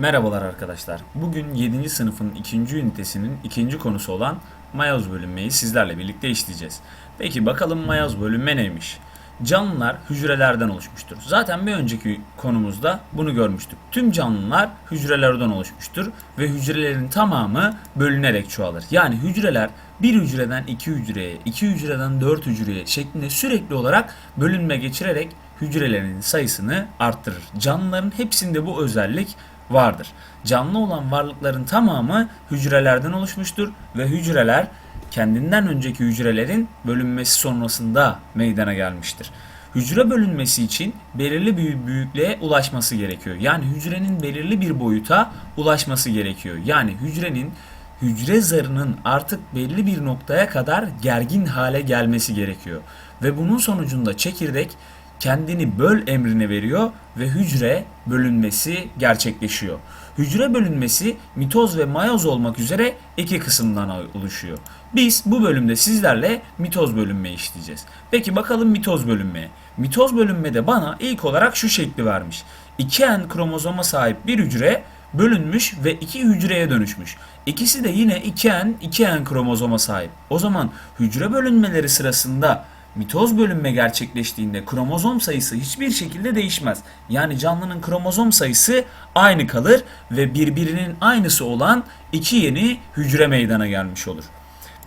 Merhabalar arkadaşlar. Bugün 7. sınıfın 2. ünitesinin ikinci konusu olan mayoz bölünmeyi sizlerle birlikte işleyeceğiz. Peki bakalım mayoz bölünme neymiş? Canlılar hücrelerden oluşmuştur. Zaten bir önceki konumuzda bunu görmüştük. Tüm canlılar hücrelerden oluşmuştur ve hücrelerin tamamı bölünerek çoğalır. Yani hücreler bir hücreden iki hücreye, iki hücreden dört hücreye şeklinde sürekli olarak bölünme geçirerek hücrelerin sayısını arttırır. Canlıların hepsinde bu özellik vardır. Canlı olan varlıkların tamamı hücrelerden oluşmuştur ve hücreler kendinden önceki hücrelerin bölünmesi sonrasında meydana gelmiştir. Hücre bölünmesi için belirli bir büyüklüğe ulaşması gerekiyor. Yani hücrenin belirli bir boyuta ulaşması gerekiyor. Yani hücrenin hücre zarının artık belli bir noktaya kadar gergin hale gelmesi gerekiyor. Ve bunun sonucunda çekirdek kendini böl emrini veriyor ve hücre bölünmesi gerçekleşiyor. Hücre bölünmesi mitoz ve mayoz olmak üzere iki kısımdan oluşuyor. Biz bu bölümde sizlerle mitoz bölünmeyi işleyeceğiz. Peki bakalım mitoz bölünmeye. Mitoz bölünmede bana ilk olarak şu şekli vermiş. 2N kromozoma sahip bir hücre bölünmüş ve iki hücreye dönüşmüş. İkisi de yine 2N, 2N kromozoma sahip. O zaman hücre bölünmeleri sırasında mitoz bölünme gerçekleştiğinde kromozom sayısı hiçbir şekilde değişmez. Yani canlının kromozom sayısı aynı kalır ve birbirinin aynısı olan iki yeni hücre meydana gelmiş olur.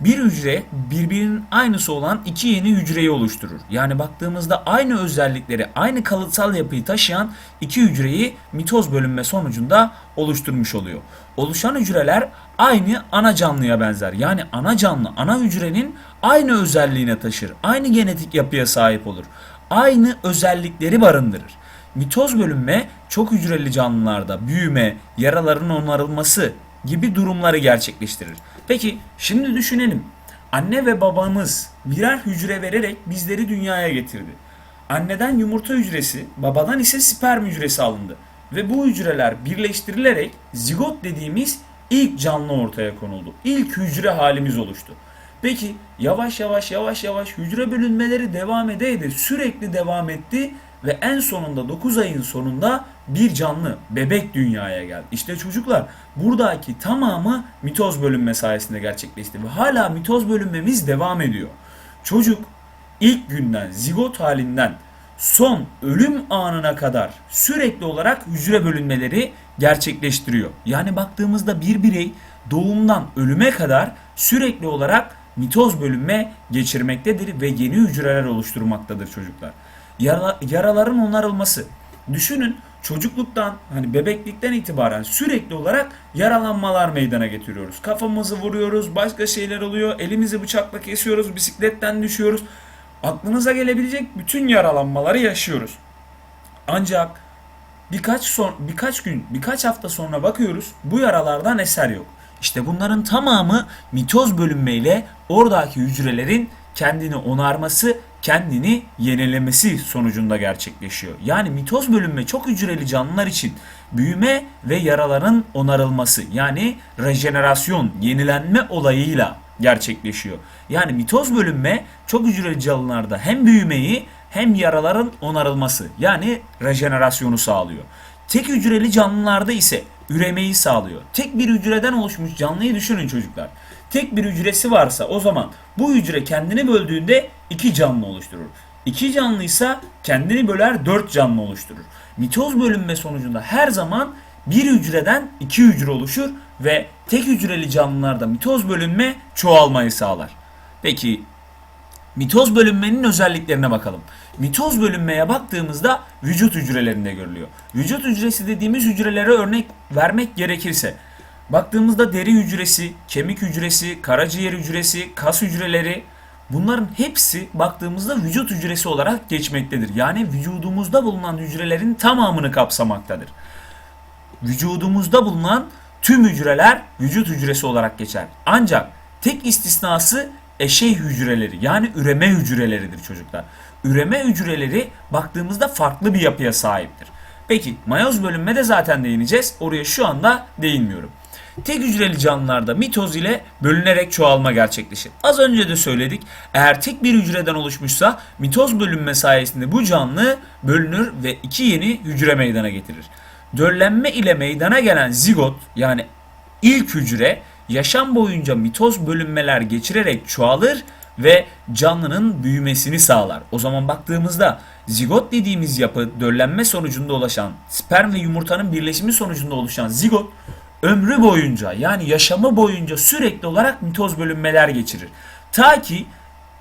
Bir hücre birbirinin aynısı olan iki yeni hücreyi oluşturur. Yani baktığımızda aynı özellikleri, aynı kalıtsal yapıyı taşıyan iki hücreyi mitoz bölünme sonucunda oluşturmuş oluyor. Oluşan hücreler aynı ana canlıya benzer. Yani ana canlı, ana hücrenin aynı özelliğine taşır. Aynı genetik yapıya sahip olur. Aynı özellikleri barındırır. Mitoz bölünme çok hücreli canlılarda büyüme, yaraların onarılması gibi durumları gerçekleştirir. Peki şimdi düşünelim. Anne ve babamız birer hücre vererek bizleri dünyaya getirdi. Anneden yumurta hücresi, babadan ise sperm hücresi alındı. Ve bu hücreler birleştirilerek zigot dediğimiz ilk canlı ortaya konuldu. İlk hücre halimiz oluştu. Peki yavaş yavaş yavaş yavaş hücre bölünmeleri devam ede sürekli devam etti ve en sonunda 9 ayın sonunda bir canlı bebek dünyaya geldi. İşte çocuklar buradaki tamamı mitoz bölünme sayesinde gerçekleşti ve hala mitoz bölünmemiz devam ediyor. Çocuk ilk günden zigot halinden son ölüm anına kadar sürekli olarak hücre bölünmeleri gerçekleştiriyor. Yani baktığımızda bir birey doğumdan ölüme kadar sürekli olarak mitoz bölünme geçirmektedir ve yeni hücreler oluşturmaktadır çocuklar. Yara, yaraların onarılması. Düşünün çocukluktan hani bebeklikten itibaren sürekli olarak yaralanmalar meydana getiriyoruz. Kafamızı vuruyoruz, başka şeyler oluyor, elimizi bıçakla kesiyoruz, bisikletten düşüyoruz. Aklınıza gelebilecek bütün yaralanmaları yaşıyoruz. Ancak birkaç son birkaç gün, birkaç hafta sonra bakıyoruz bu yaralardan eser yok. İşte bunların tamamı mitoz bölünmeyle oradaki hücrelerin kendini onarması, kendini yenilemesi sonucunda gerçekleşiyor. Yani mitoz bölünme çok hücreli canlılar için büyüme ve yaraların onarılması yani rejenerasyon, yenilenme olayıyla gerçekleşiyor. Yani mitoz bölünme çok hücreli canlılarda hem büyümeyi hem yaraların onarılması yani rejenerasyonu sağlıyor. Tek hücreli canlılarda ise üremeyi sağlıyor. Tek bir hücreden oluşmuş canlıyı düşünün çocuklar. Tek bir hücresi varsa o zaman bu hücre kendini böldüğünde iki canlı oluşturur. İki canlıysa kendini böler dört canlı oluşturur. Mitoz bölünme sonucunda her zaman bir hücreden iki hücre oluşur ve tek hücreli canlılarda mitoz bölünme çoğalmayı sağlar. Peki mitoz bölünmenin özelliklerine bakalım. Mitoz bölünmeye baktığımızda vücut hücrelerinde görülüyor. Vücut hücresi dediğimiz hücrelere örnek vermek gerekirse baktığımızda deri hücresi, kemik hücresi, karaciğer hücresi, kas hücreleri bunların hepsi baktığımızda vücut hücresi olarak geçmektedir. Yani vücudumuzda bulunan hücrelerin tamamını kapsamaktadır. Vücudumuzda bulunan tüm hücreler vücut hücresi olarak geçer. Ancak tek istisnası eşey hücreleri yani üreme hücreleridir çocuklar. Üreme hücreleri baktığımızda farklı bir yapıya sahiptir. Peki mayoz bölünme de zaten değineceğiz. Oraya şu anda değinmiyorum. Tek hücreli canlılarda mitoz ile bölünerek çoğalma gerçekleşir. Az önce de söyledik. Eğer tek bir hücreden oluşmuşsa mitoz bölünme sayesinde bu canlı bölünür ve iki yeni hücre meydana getirir. Döllenme ile meydana gelen zigot yani ilk hücre yaşam boyunca mitoz bölünmeler geçirerek çoğalır ve canlının büyümesini sağlar. O zaman baktığımızda zigot dediğimiz yapı döllenme sonucunda oluşan sperm ve yumurtanın birleşimi sonucunda oluşan zigot ömrü boyunca yani yaşamı boyunca sürekli olarak mitoz bölünmeler geçirir. Ta ki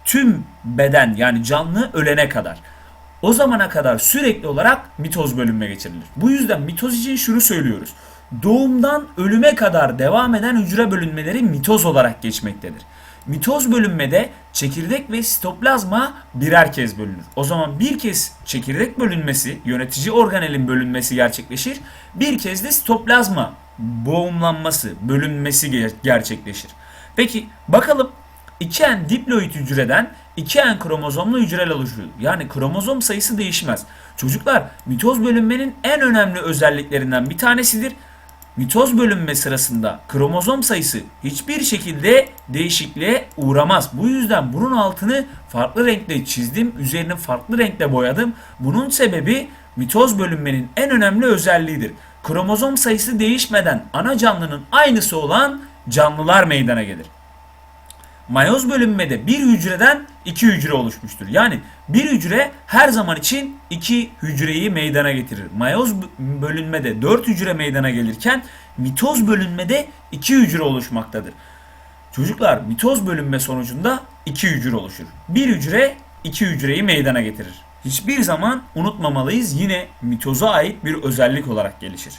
tüm beden yani canlı ölene kadar. O zamana kadar sürekli olarak mitoz bölünme geçirilir. Bu yüzden mitoz için şunu söylüyoruz. Doğumdan ölüme kadar devam eden hücre bölünmeleri mitoz olarak geçmektedir. Mitoz bölünmede çekirdek ve sitoplazma birer kez bölünür. O zaman bir kez çekirdek bölünmesi, yönetici organelin bölünmesi gerçekleşir. Bir kez de sitoplazma boğumlanması, bölünmesi ger- gerçekleşir. Peki bakalım 2N diploid hücreden 2N kromozomlu hücreler oluşuyor. Yani kromozom sayısı değişmez. Çocuklar mitoz bölünmenin en önemli özelliklerinden bir tanesidir. Mitoz bölünme sırasında kromozom sayısı hiçbir şekilde değişikliğe uğramaz. Bu yüzden bunun altını farklı renkle çizdim, üzerini farklı renkle boyadım. Bunun sebebi mitoz bölünmenin en önemli özelliğidir. Kromozom sayısı değişmeden ana canlının aynısı olan canlılar meydana gelir. Mayoz bölünmede bir hücreden iki hücre oluşmuştur. Yani bir hücre her zaman için iki hücreyi meydana getirir. Mayoz bölünmede dört hücre meydana gelirken mitoz bölünmede iki hücre oluşmaktadır. Çocuklar mitoz bölünme sonucunda iki hücre oluşur. Bir hücre iki hücreyi meydana getirir. Hiçbir zaman unutmamalıyız yine mitoza ait bir özellik olarak gelişir.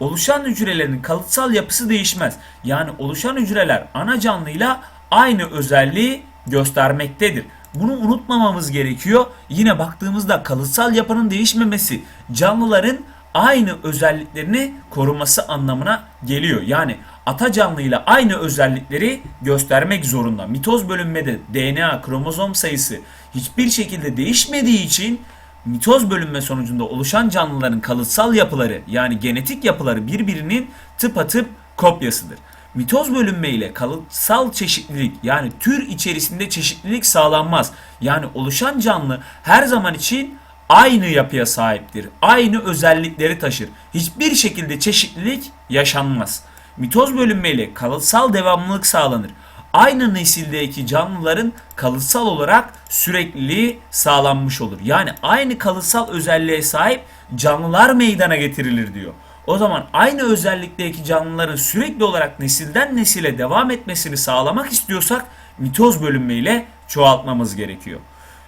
Oluşan hücrelerin kalıtsal yapısı değişmez. Yani oluşan hücreler ana canlıyla aynı özelliği göstermektedir. Bunu unutmamamız gerekiyor. Yine baktığımızda kalıtsal yapının değişmemesi canlıların aynı özelliklerini koruması anlamına geliyor. Yani ata canlıyla aynı özellikleri göstermek zorunda. Mitoz bölünmede DNA kromozom sayısı hiçbir şekilde değişmediği için mitoz bölünme sonucunda oluşan canlıların kalıtsal yapıları yani genetik yapıları birbirinin tıpatıp kopyasıdır. Mitoz bölünme ile kalıtsal çeşitlilik yani tür içerisinde çeşitlilik sağlanmaz. Yani oluşan canlı her zaman için aynı yapıya sahiptir. Aynı özellikleri taşır. Hiçbir şekilde çeşitlilik yaşanmaz. Mitoz bölünme ile kalıtsal devamlılık sağlanır. Aynı nesildeki canlıların kalıtsal olarak sürekliliği sağlanmış olur. Yani aynı kalıtsal özelliğe sahip canlılar meydana getirilir diyor. O zaman aynı özellikteki canlıların sürekli olarak nesilden nesile devam etmesini sağlamak istiyorsak mitoz bölünme ile çoğaltmamız gerekiyor.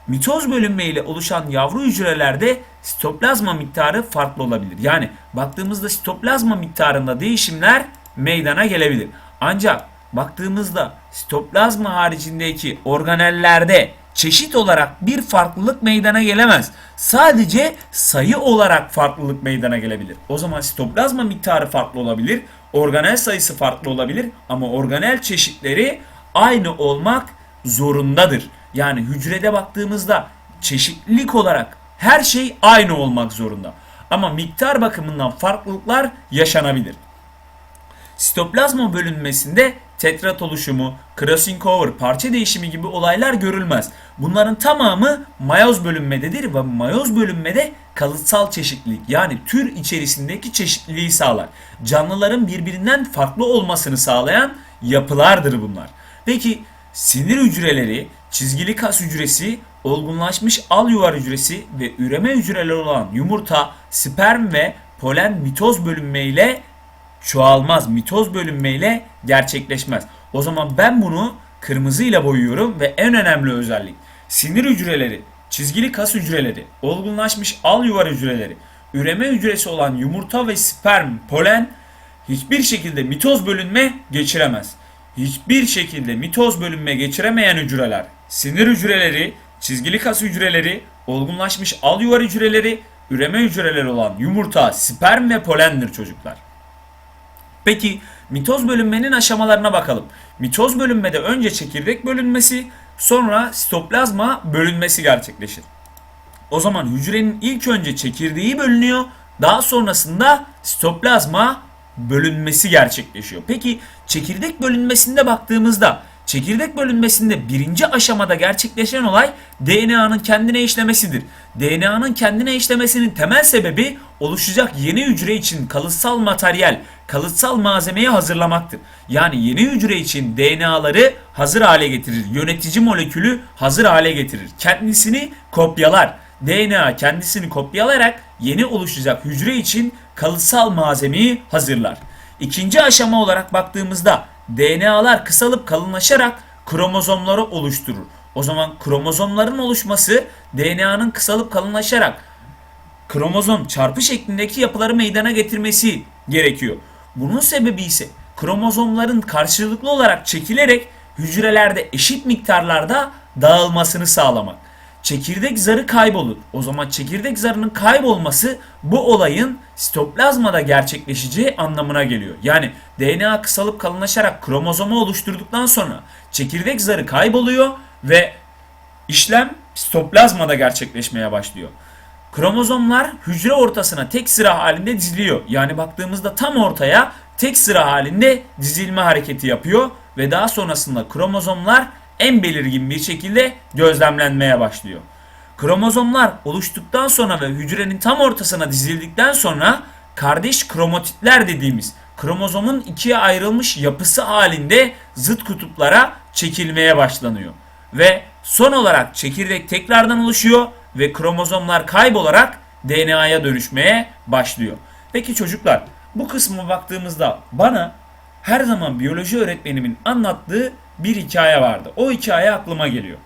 Mitoz bölünme ile oluşan yavru hücrelerde sitoplazma miktarı farklı olabilir. Yani baktığımızda sitoplazma miktarında değişimler meydana gelebilir. Ancak baktığımızda sitoplazma haricindeki organellerde çeşit olarak bir farklılık meydana gelemez. Sadece sayı olarak farklılık meydana gelebilir. O zaman sitoplazma miktarı farklı olabilir, organel sayısı farklı olabilir ama organel çeşitleri aynı olmak zorundadır. Yani hücrede baktığımızda çeşitlilik olarak her şey aynı olmak zorunda. Ama miktar bakımından farklılıklar yaşanabilir. Sitoplazma bölünmesinde tetrat oluşumu, crossing over, parça değişimi gibi olaylar görülmez. Bunların tamamı mayoz bölünmededir ve mayoz bölünmede kalıtsal çeşitlilik yani tür içerisindeki çeşitliliği sağlar. Canlıların birbirinden farklı olmasını sağlayan yapılardır bunlar. Peki sinir hücreleri, çizgili kas hücresi, olgunlaşmış al yuvar hücresi ve üreme hücreleri olan yumurta, sperm ve polen mitoz bölünme ile çoğalmaz. Mitoz bölünmeyle gerçekleşmez. O zaman ben bunu kırmızıyla boyuyorum ve en önemli özellik sinir hücreleri, çizgili kas hücreleri, olgunlaşmış al yuvar hücreleri, üreme hücresi olan yumurta ve sperm, polen hiçbir şekilde mitoz bölünme geçiremez. Hiçbir şekilde mitoz bölünme geçiremeyen hücreler, sinir hücreleri, çizgili kas hücreleri, olgunlaşmış al yuvar hücreleri, üreme hücreleri olan yumurta, sperm ve polendir çocuklar. Peki mitoz bölünmenin aşamalarına bakalım. Mitoz bölünmede önce çekirdek bölünmesi, sonra sitoplazma bölünmesi gerçekleşir. O zaman hücrenin ilk önce çekirdeği bölünüyor, daha sonrasında sitoplazma bölünmesi gerçekleşiyor. Peki çekirdek bölünmesinde baktığımızda Çekirdek bölünmesinde birinci aşamada gerçekleşen olay DNA'nın kendine işlemesidir. DNA'nın kendine işlemesinin temel sebebi oluşacak yeni hücre için kalıtsal materyal, kalıtsal malzemeyi hazırlamaktır. Yani yeni hücre için DNA'ları hazır hale getirir. Yönetici molekülü hazır hale getirir. Kendisini kopyalar. DNA kendisini kopyalayarak yeni oluşacak hücre için kalıtsal malzemeyi hazırlar. İkinci aşama olarak baktığımızda DNA'lar kısalıp kalınlaşarak kromozomları oluşturur. O zaman kromozomların oluşması DNA'nın kısalıp kalınlaşarak kromozom çarpı şeklindeki yapıları meydana getirmesi gerekiyor. Bunun sebebi ise kromozomların karşılıklı olarak çekilerek hücrelerde eşit miktarlarda dağılmasını sağlamak. Çekirdek zarı kaybolur. O zaman çekirdek zarının kaybolması bu olayın sitoplazmada gerçekleşeceği anlamına geliyor. Yani DNA kısalıp kalınlaşarak kromozomu oluşturduktan sonra çekirdek zarı kayboluyor ve işlem sitoplazmada gerçekleşmeye başlıyor. Kromozomlar hücre ortasına tek sıra halinde diziliyor. Yani baktığımızda tam ortaya tek sıra halinde dizilme hareketi yapıyor ve daha sonrasında kromozomlar en belirgin bir şekilde gözlemlenmeye başlıyor. Kromozomlar oluştuktan sonra ve hücrenin tam ortasına dizildikten sonra kardeş kromatitler dediğimiz kromozomun ikiye ayrılmış yapısı halinde zıt kutuplara çekilmeye başlanıyor. Ve son olarak çekirdek tekrardan oluşuyor ve kromozomlar kaybolarak DNA'ya dönüşmeye başlıyor. Peki çocuklar bu kısma baktığımızda bana her zaman biyoloji öğretmenimin anlattığı bir hikaye vardı. O hikaye aklıma geliyor.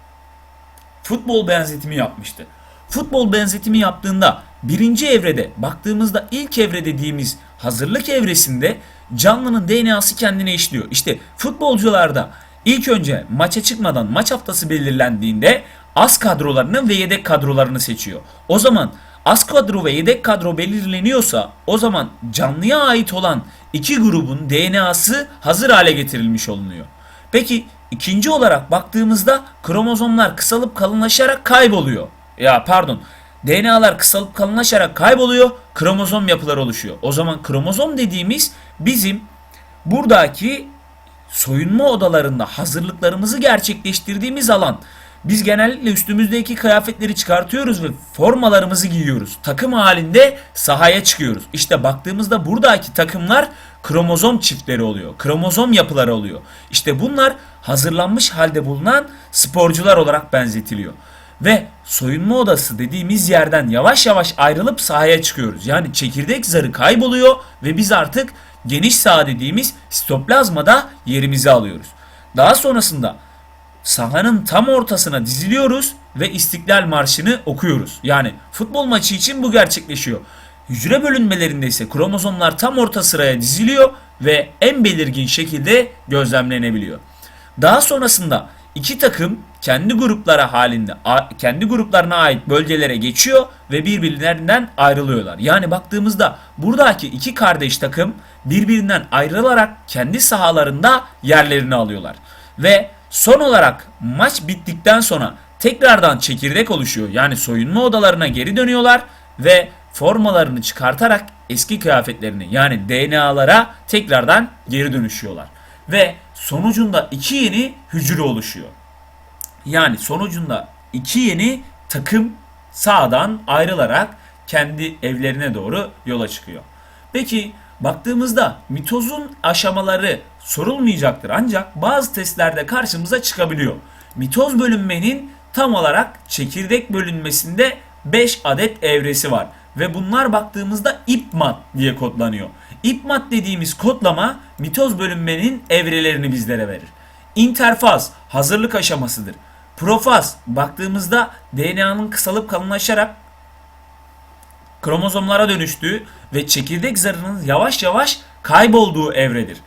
Futbol benzetimi yapmıştı. Futbol benzetimi yaptığında birinci evrede baktığımızda ilk evre dediğimiz hazırlık evresinde canlının DNA'sı kendine işliyor. İşte futbolcularda ilk önce maça çıkmadan maç haftası belirlendiğinde az kadrolarını ve yedek kadrolarını seçiyor. O zaman az kadro ve yedek kadro belirleniyorsa o zaman canlıya ait olan iki grubun DNA'sı hazır hale getirilmiş olunuyor. Peki ikinci olarak baktığımızda kromozomlar kısalıp kalınlaşarak kayboluyor. Ya pardon. DNA'lar kısalıp kalınlaşarak kayboluyor. Kromozom yapıları oluşuyor. O zaman kromozom dediğimiz bizim buradaki soyunma odalarında hazırlıklarımızı gerçekleştirdiğimiz alan. Biz genellikle üstümüzdeki kıyafetleri çıkartıyoruz ve formalarımızı giyiyoruz. Takım halinde sahaya çıkıyoruz. İşte baktığımızda buradaki takımlar kromozom çiftleri oluyor. Kromozom yapıları oluyor. İşte bunlar hazırlanmış halde bulunan sporcular olarak benzetiliyor. Ve soyunma odası dediğimiz yerden yavaş yavaş ayrılıp sahaya çıkıyoruz. Yani çekirdek zarı kayboluyor ve biz artık geniş saha dediğimiz sitoplazmada yerimizi alıyoruz. Daha sonrasında sahanın tam ortasına diziliyoruz ve İstiklal Marşı'nı okuyoruz. Yani futbol maçı için bu gerçekleşiyor. Hücre bölünmelerinde ise kromozomlar tam orta sıraya diziliyor ve en belirgin şekilde gözlemlenebiliyor. Daha sonrasında iki takım kendi gruplara halinde kendi gruplarına ait bölgelere geçiyor ve birbirlerinden ayrılıyorlar. Yani baktığımızda buradaki iki kardeş takım birbirinden ayrılarak kendi sahalarında yerlerini alıyorlar. Ve son olarak maç bittikten sonra tekrardan çekirdek oluşuyor. Yani soyunma odalarına geri dönüyorlar ve formalarını çıkartarak eski kıyafetlerini yani DNA'lara tekrardan geri dönüşüyorlar. Ve sonucunda iki yeni hücre oluşuyor. Yani sonucunda iki yeni takım sağdan ayrılarak kendi evlerine doğru yola çıkıyor. Peki baktığımızda mitozun aşamaları sorulmayacaktır ancak bazı testlerde karşımıza çıkabiliyor. Mitoz bölünmenin tam olarak çekirdek bölünmesinde 5 adet evresi var ve bunlar baktığımızda IPMAT diye kodlanıyor. IPMAT dediğimiz kodlama mitoz bölünmenin evrelerini bizlere verir. İnterfaz hazırlık aşamasıdır. Profaz baktığımızda DNA'nın kısalıp kalınlaşarak kromozomlara dönüştüğü ve çekirdek zarının yavaş yavaş kaybolduğu evredir.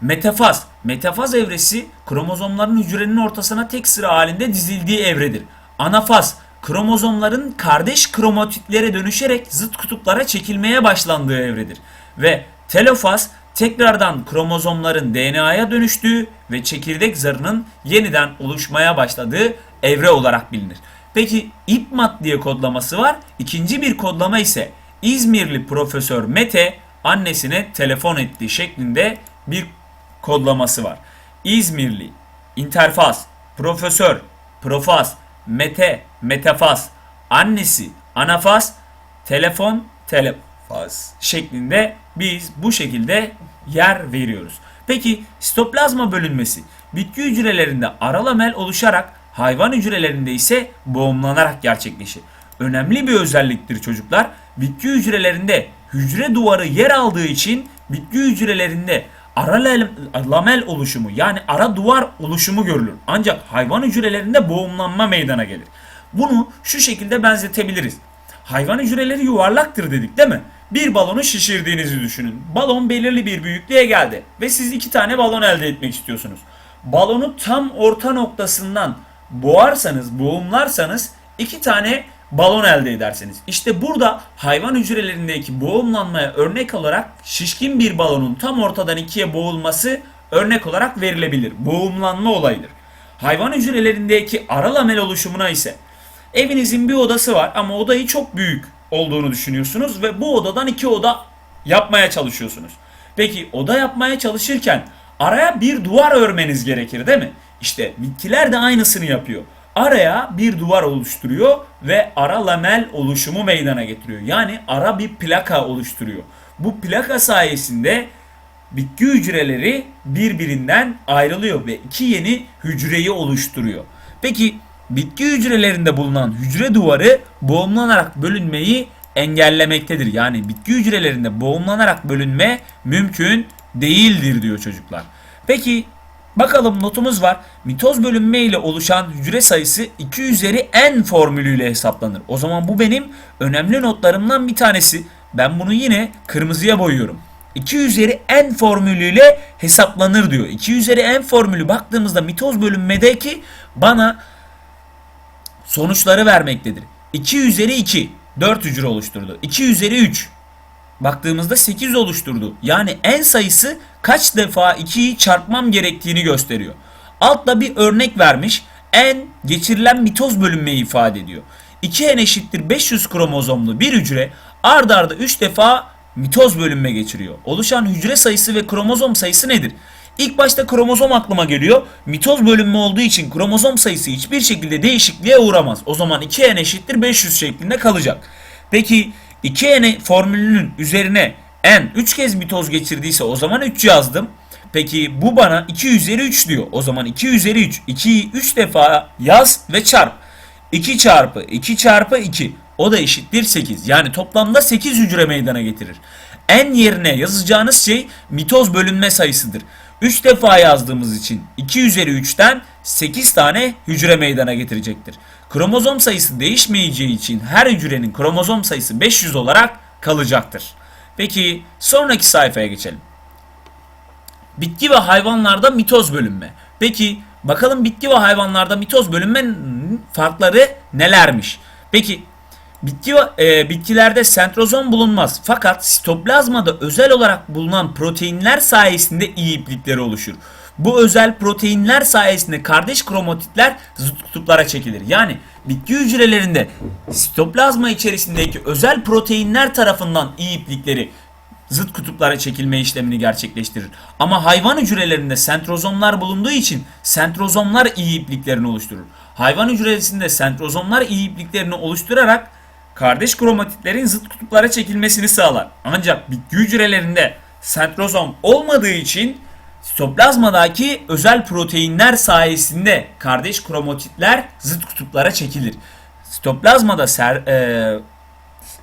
Metafaz, metafaz evresi kromozomların hücrenin ortasına tek sıra halinde dizildiği evredir. Anafaz, kromozomların kardeş kromatitlere dönüşerek zıt kutuplara çekilmeye başlandığı evredir. Ve telofaz, tekrardan kromozomların DNA'ya dönüştüğü ve çekirdek zarının yeniden oluşmaya başladığı evre olarak bilinir. Peki IPMAT diye kodlaması var. İkinci bir kodlama ise İzmirli Profesör Mete annesine telefon ettiği şeklinde bir kodlaması var. İzmirli interfaz, profesör, profaz, mete, metafaz, annesi, anafaz, telefon, telefaz şeklinde biz bu şekilde yer veriyoruz. Peki sitoplazma bölünmesi bitki hücrelerinde ara lamel oluşarak hayvan hücrelerinde ise boğumlanarak gerçekleşir. Önemli bir özelliktir çocuklar. Bitki hücrelerinde hücre duvarı yer aldığı için bitki hücrelerinde ara lamel oluşumu yani ara duvar oluşumu görülür. Ancak hayvan hücrelerinde boğumlanma meydana gelir. Bunu şu şekilde benzetebiliriz. Hayvan hücreleri yuvarlaktır dedik değil mi? Bir balonu şişirdiğinizi düşünün. Balon belirli bir büyüklüğe geldi ve siz iki tane balon elde etmek istiyorsunuz. Balonu tam orta noktasından boğarsanız, boğumlarsanız iki tane balon elde edersiniz. İşte burada hayvan hücrelerindeki boğumlanmaya örnek olarak şişkin bir balonun tam ortadan ikiye boğulması örnek olarak verilebilir. Boğumlanma olayıdır. Hayvan hücrelerindeki ara lamel oluşumuna ise evinizin bir odası var ama odayı çok büyük olduğunu düşünüyorsunuz ve bu odadan iki oda yapmaya çalışıyorsunuz. Peki oda yapmaya çalışırken araya bir duvar örmeniz gerekir değil mi? İşte bitkiler de aynısını yapıyor. Araya bir duvar oluşturuyor ve ara lamel oluşumu meydana getiriyor. Yani ara bir plaka oluşturuyor. Bu plaka sayesinde bitki hücreleri birbirinden ayrılıyor ve iki yeni hücreyi oluşturuyor. Peki bitki hücrelerinde bulunan hücre duvarı boğumlanarak bölünmeyi engellemektedir. Yani bitki hücrelerinde boğumlanarak bölünme mümkün değildir diyor çocuklar. Peki bakalım notumuz var. Mitoz bölünme ile oluşan hücre sayısı 2 üzeri n formülüyle hesaplanır. O zaman bu benim önemli notlarımdan bir tanesi. Ben bunu yine kırmızıya boyuyorum. 2 üzeri n formülüyle hesaplanır diyor. 2 üzeri n formülü baktığımızda mitoz bölünmedeki bana sonuçları vermektedir. 2 üzeri 2 4 hücre oluşturdu. 2 üzeri 3 baktığımızda 8 oluşturdu. Yani n sayısı kaç defa 2'yi çarpmam gerektiğini gösteriyor. Altta bir örnek vermiş. N geçirilen mitoz bölünmeyi ifade ediyor. 2n eşittir 500 kromozomlu bir hücre ard arda 3 defa mitoz bölünme geçiriyor. Oluşan hücre sayısı ve kromozom sayısı nedir? İlk başta kromozom aklıma geliyor. Mitoz bölünme olduğu için kromozom sayısı hiçbir şekilde değişikliğe uğramaz. O zaman 2n eşittir 500 şeklinde kalacak. Peki 2n formülünün üzerine n 3 kez mitoz geçirdiyse o zaman 3 yazdım. Peki bu bana 2 üzeri 3 diyor. O zaman 2 üzeri 3. 2'yi 3 defa yaz ve çarp. 2 çarpı 2 çarpı 2. O da eşittir 8. Yani toplamda 8 hücre meydana getirir. N yerine yazacağınız şey mitoz bölünme sayısıdır. 3 defa yazdığımız için 2 üzeri 3'ten 8 tane hücre meydana getirecektir. Kromozom sayısı değişmeyeceği için her hücrenin kromozom sayısı 500 olarak kalacaktır. Peki sonraki sayfaya geçelim. Bitki ve hayvanlarda mitoz bölünme. Peki bakalım bitki ve hayvanlarda mitoz bölünmenin farkları nelermiş? Peki bitki e, bitkilerde sentrozom bulunmaz. Fakat sitoplazmada özel olarak bulunan proteinler sayesinde iyi iplikleri oluşur. Bu özel proteinler sayesinde kardeş kromatitler zıt kutuplara çekilir. Yani bitki hücrelerinde sitoplazma içerisindeki özel proteinler tarafından iyi iplikleri zıt kutuplara çekilme işlemini gerçekleştirir. Ama hayvan hücrelerinde sentrozomlar bulunduğu için sentrozomlar iyi ipliklerini oluşturur. Hayvan hücresinde sentrozomlar iyi ipliklerini oluşturarak kardeş kromatitlerin zıt kutuplara çekilmesini sağlar. Ancak bitki hücrelerinde sentrozom olmadığı için sitoplazmadaki özel proteinler sayesinde kardeş kromatitler zıt kutuplara çekilir. Sitoplazmada ser, e,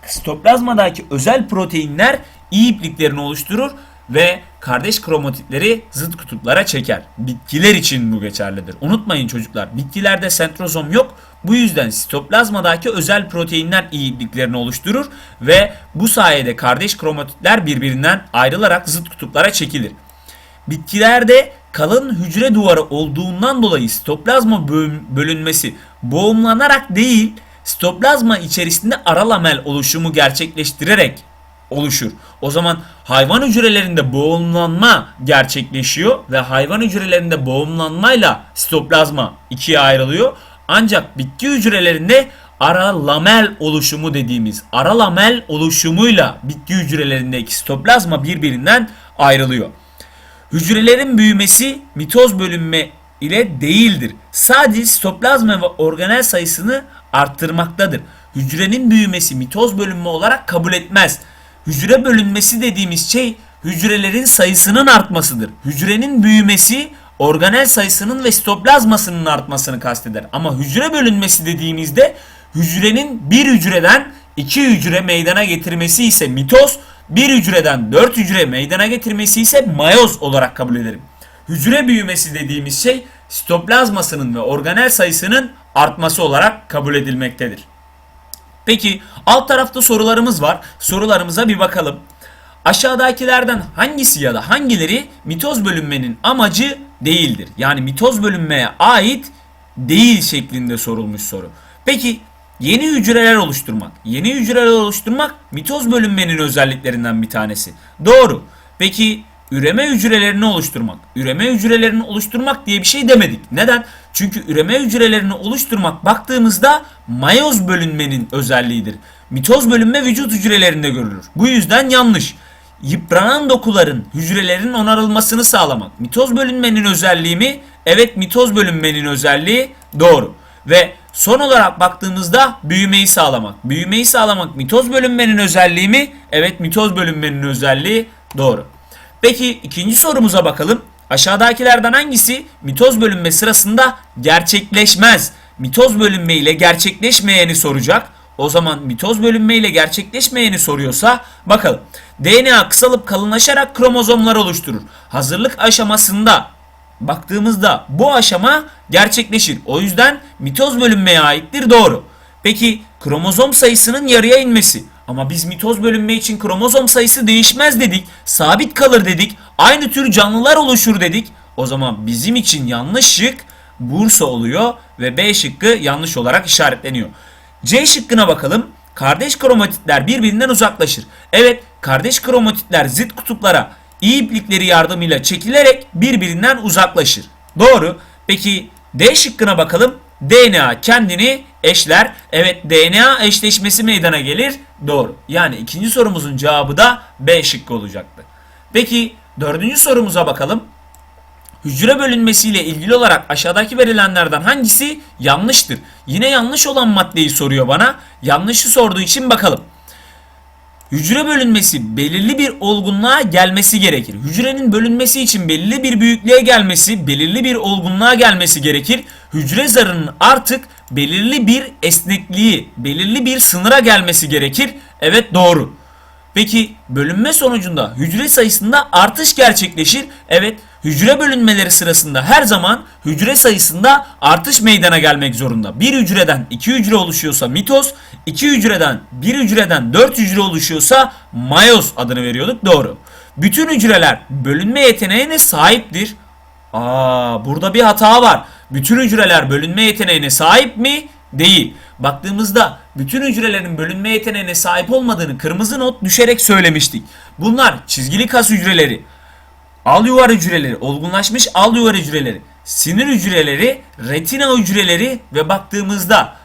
sitoplazmadaki özel proteinler iyi ipliklerini oluşturur ve kardeş kromatitleri zıt kutuplara çeker. Bitkiler için bu geçerlidir. Unutmayın çocuklar, bitkilerde sentrozom yok. Bu yüzden sitoplazmadaki özel proteinler iyi ipliklerini oluşturur ve bu sayede kardeş kromatitler birbirinden ayrılarak zıt kutuplara çekilir. Bitkilerde kalın hücre duvarı olduğundan dolayı sitoplazma böl- bölünmesi boğumlanarak değil, sitoplazma içerisinde ara lamel oluşumu gerçekleştirerek oluşur. O zaman hayvan hücrelerinde boğumlanma gerçekleşiyor ve hayvan hücrelerinde boğumlanmayla sitoplazma ikiye ayrılıyor. Ancak bitki hücrelerinde ara lamel oluşumu dediğimiz ara lamel oluşumuyla bitki hücrelerindeki sitoplazma birbirinden ayrılıyor. Hücrelerin büyümesi mitoz bölünme ile değildir. Sadece sitoplazma ve organel sayısını arttırmaktadır. Hücrenin büyümesi mitoz bölünme olarak kabul etmez. Hücre bölünmesi dediğimiz şey hücrelerin sayısının artmasıdır. Hücrenin büyümesi organel sayısının ve sitoplazmasının artmasını kasteder. Ama hücre bölünmesi dediğimizde hücrenin bir hücreden iki hücre meydana getirmesi ise mitoz, bir hücreden dört hücre meydana getirmesi ise mayoz olarak kabul ederim. Hücre büyümesi dediğimiz şey sitoplazmasının ve organel sayısının artması olarak kabul edilmektedir. Peki alt tarafta sorularımız var. Sorularımıza bir bakalım. Aşağıdakilerden hangisi ya da hangileri mitoz bölünmenin amacı değildir? Yani mitoz bölünmeye ait değil şeklinde sorulmuş soru. Peki yeni hücreler oluşturmak. Yeni hücreler oluşturmak mitoz bölünmenin özelliklerinden bir tanesi. Doğru. Peki üreme hücrelerini oluşturmak. Üreme hücrelerini oluşturmak diye bir şey demedik. Neden? Çünkü üreme hücrelerini oluşturmak baktığımızda mayoz bölünmenin özelliğidir. Mitoz bölünme vücut hücrelerinde görülür. Bu yüzden yanlış. Yıpranan dokuların hücrelerin onarılmasını sağlamak. Mitoz bölünmenin özelliği mi? Evet mitoz bölünmenin özelliği doğru. Ve son olarak baktığımızda büyümeyi sağlamak. Büyümeyi sağlamak mitoz bölünmenin özelliği mi? Evet mitoz bölünmenin özelliği doğru. Peki ikinci sorumuza bakalım. Aşağıdakilerden hangisi mitoz bölünme sırasında gerçekleşmez? Mitoz bölünme ile gerçekleşmeyeni soracak. O zaman mitoz bölünme ile gerçekleşmeyeni soruyorsa bakalım. DNA kısalıp kalınlaşarak kromozomlar oluşturur. Hazırlık aşamasında baktığımızda bu aşama gerçekleşir. O yüzden mitoz bölünmeye aittir doğru. Peki kromozom sayısının yarıya inmesi. Ama biz mitoz bölünme için kromozom sayısı değişmez dedik. Sabit kalır dedik. Aynı tür canlılar oluşur dedik. O zaman bizim için yanlış şık Bursa oluyor ve B şıkkı yanlış olarak işaretleniyor. C şıkkına bakalım. Kardeş kromatitler birbirinden uzaklaşır. Evet, kardeş kromatitler zıt kutuplara iyi iplikleri yardımıyla çekilerek birbirinden uzaklaşır. Doğru. Peki D şıkkına bakalım. DNA kendini eşler. Evet DNA eşleşmesi meydana gelir. Doğru. Yani ikinci sorumuzun cevabı da B şıkkı olacaktı. Peki dördüncü sorumuza bakalım. Hücre bölünmesiyle ilgili olarak aşağıdaki verilenlerden hangisi yanlıştır? Yine yanlış olan maddeyi soruyor bana. Yanlışı sorduğu için bakalım. Hücre bölünmesi belirli bir olgunluğa gelmesi gerekir. Hücrenin bölünmesi için belirli bir büyüklüğe gelmesi, belirli bir olgunluğa gelmesi gerekir. Hücre zarının artık belirli bir esnekliği, belirli bir sınıra gelmesi gerekir. Evet doğru. Peki bölünme sonucunda hücre sayısında artış gerçekleşir. Evet hücre bölünmeleri sırasında her zaman hücre sayısında artış meydana gelmek zorunda. Bir hücreden iki hücre oluşuyorsa mitoz, iki hücreden bir hücreden dört hücre oluşuyorsa mayoz adını veriyorduk. Doğru. Bütün hücreler bölünme yeteneğine sahiptir. Aa, burada bir hata var. Bütün hücreler bölünme yeteneğine sahip mi? Değil. Baktığımızda bütün hücrelerin bölünme yeteneğine sahip olmadığını kırmızı not düşerek söylemiştik. Bunlar çizgili kas hücreleri, al yuvar hücreleri, olgunlaşmış al yuvar hücreleri, sinir hücreleri, retina hücreleri ve baktığımızda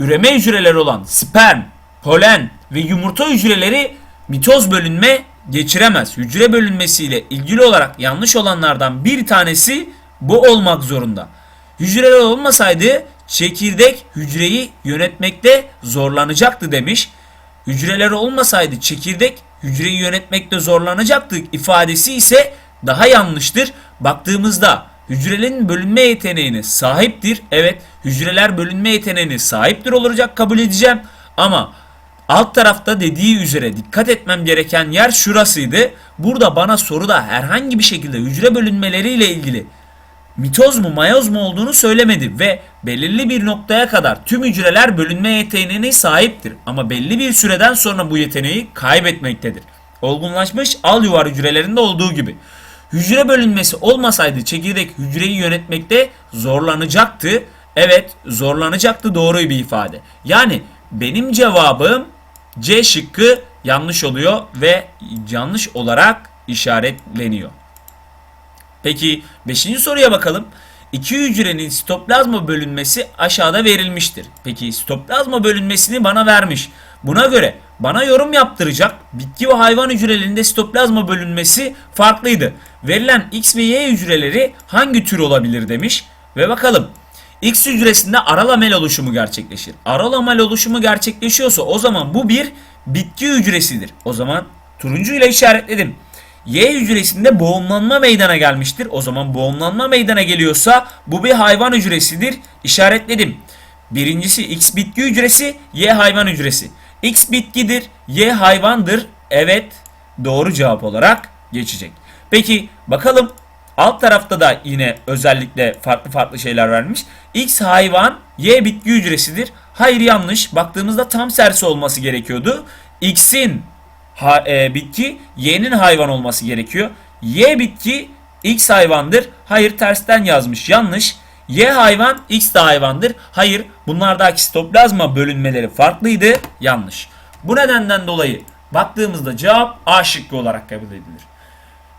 üreme hücreleri olan sperm, polen ve yumurta hücreleri mitoz bölünme geçiremez. Hücre bölünmesiyle ilgili olarak yanlış olanlardan bir tanesi bu olmak zorunda. Hücreler olmasaydı çekirdek hücreyi yönetmekte zorlanacaktı demiş. Hücreler olmasaydı çekirdek hücreyi yönetmekte zorlanacaktı ifadesi ise daha yanlıştır. Baktığımızda hücrelerin bölünme yeteneğine sahiptir. Evet hücreler bölünme yeteneğine sahiptir olacak kabul edeceğim. Ama alt tarafta dediği üzere dikkat etmem gereken yer şurasıydı. Burada bana soruda herhangi bir şekilde hücre bölünmeleriyle ilgili mitoz mu mayoz mu olduğunu söylemedi ve belirli bir noktaya kadar tüm hücreler bölünme yeteneğine sahiptir ama belli bir süreden sonra bu yeteneği kaybetmektedir. Olgunlaşmış al yuvar hücrelerinde olduğu gibi. Hücre bölünmesi olmasaydı çekirdek hücreyi yönetmekte zorlanacaktı. Evet zorlanacaktı doğru bir ifade. Yani benim cevabım C şıkkı yanlış oluyor ve yanlış olarak işaretleniyor. Peki 5. soruya bakalım. İki hücrenin sitoplazma bölünmesi aşağıda verilmiştir. Peki sitoplazma bölünmesini bana vermiş. Buna göre bana yorum yaptıracak bitki ve hayvan hücrelerinde sitoplazma bölünmesi farklıydı. Verilen X ve Y hücreleri hangi tür olabilir demiş ve bakalım. X hücresinde aralamel oluşumu gerçekleşir. Aralamel oluşumu gerçekleşiyorsa o zaman bu bir bitki hücresidir. O zaman turuncu ile işaretledim. Y hücresinde boğumlanma meydana gelmiştir. O zaman boğumlanma meydana geliyorsa bu bir hayvan hücresidir. İşaretledim. Birincisi X bitki hücresi, Y hayvan hücresi. X bitkidir, Y hayvandır. Evet, doğru cevap olarak geçecek. Peki bakalım alt tarafta da yine özellikle farklı farklı şeyler vermiş. X hayvan, Y bitki hücresidir. Hayır yanlış. Baktığımızda tam tersi olması gerekiyordu. X'in ha- e, bitki, Y'nin hayvan olması gerekiyor. Y bitki, X hayvandır. Hayır tersten yazmış. Yanlış. Y hayvan, X de hayvandır. Hayır, bunlardaki sitoplazma bölünmeleri farklıydı. Yanlış. Bu nedenden dolayı baktığımızda cevap A şıkkı olarak kabul edilir.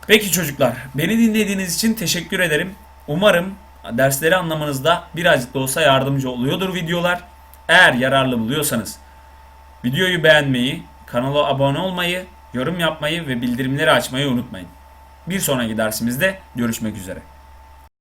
Peki çocuklar, beni dinlediğiniz için teşekkür ederim. Umarım dersleri anlamanızda birazcık da olsa yardımcı oluyordur videolar. Eğer yararlı buluyorsanız videoyu beğenmeyi, kanala abone olmayı, yorum yapmayı ve bildirimleri açmayı unutmayın. Bir sonraki dersimizde görüşmek üzere.